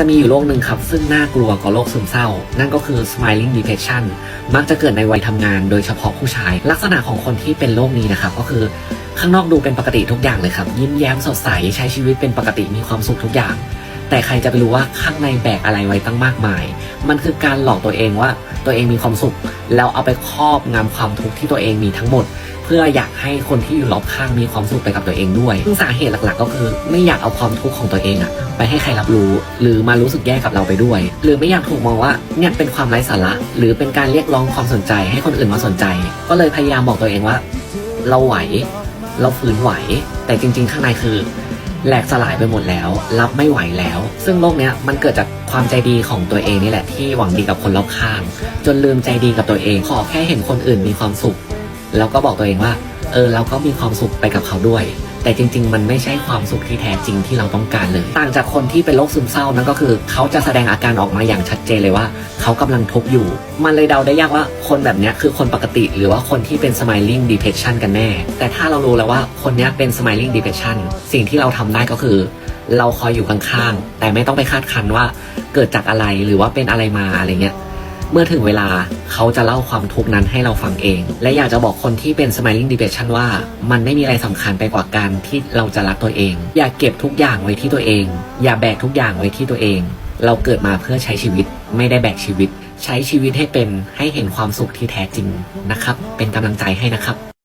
จะมีอยู่โรคหนึ่งครับ ซึ่งน่ากลัวกว่าโรคซึมเศร้า นั่นก็คือ smiling depression มักจะเกิดในวัยทำงานโดยเฉพาะผู้ชาย ลักษณะของคนที่เป็นโรคนี้นะครับ ก็คือข้างนอกดูเป็นปกติทุกอย่างเลยครับ ยิ้มแย้มสดใส ใช้ชีวิตเป็นปกติมีความสุขทุกอย่าง แต่ใครจะไปรู้ว่าข้างในแบกอะไรไว้ตั้งมากมาย มันคือการหลอกตัวเองว่าตัวเองมีความสุข แล้วเอาไปครอบงำความทุกข์ที่ตัวเองมีทั้งหมด พื่ออยากให้คนที่อยู่รอบข้างมีความสุขไปกับตัวเองด้วยซึ่งสาเหตุหลักๆ ก็คือ ไม่อยากเอาความทุกข์ของตัวเองอะไปให้ใครรับรู้ หรือมารู้สึกแย่กับเราไปด้วย หรือไม่อยากถูกมองว่าเนี่ยเป็นความไร้สาระ หรือเป็นการเรียกร้องความสนใจให้คนอื่นมาสนใจ ก็เลยพยายามบอกตัวเองว่า เราไหว เราฝืนไหว แต่จริง ๆ ข้างในคือแหลกสลายไปหมดแล้ว รับไม่ไหวแล้ว ซึ่งโลกเนี้ยมันเกิดจากความใจดีของตัวเองนี่แหละที่หวังดีกับคนรอบข้าง จนลืมใจดีกับตัวเองขอแค่เห็นคนอื่นมีความสุข แล้วก็บอกตัวเองว่า เออเราก็มีความสุขไปกับเขาด้วย แต่จริง ๆ มันไม่ใช่ความสุขที่แท้จริงที่เราต้องการเลย ต่างจากคนที่เป็นโรคซึมเศร้านั่นก็คือ เขาจะแสดงอาการออกมาอย่างชัดเจนเลยว่า เขากำลังทุกข์อยู่ มันเลยเดาได้ยากว่าคนแบบนี้คือคนปกติ หรือว่าคนที่เป็น smiling depression กันแน่ แต่ถ้าเรารู้แล้วว่าคนนี้เป็น smiling depression สิ่งที่เราทำได้ก็คือ เราคอยอยู่ข้างๆแต่ไม่ต้องไปคาดคันว่าเกิดจากอะไรหรือว่าเป็นอะไรมาอะไรเงี้ย เมื่อถึงเวลาเขาจะเล่าความทุกข์นั้นให้เราฟังเอง และอยากจะบอกคนที่เป็น smiling depression ว่า มันไม่มีอะไรสำคัญไปกว่าการที่เราจะรักตัวเอง อย่าเก็บทุกอย่างไว้ที่ตัวเอง อย่าแบกทุกอย่างไว้ที่ตัวเอง เราเกิดมาเพื่อใช้ชีวิต ไม่ได้แบกชีวิต ใช้ชีวิตให้เป็นให้เห็นความสุขที่แท้จริงนะครับ เป็นกำลังใจให้นะครับ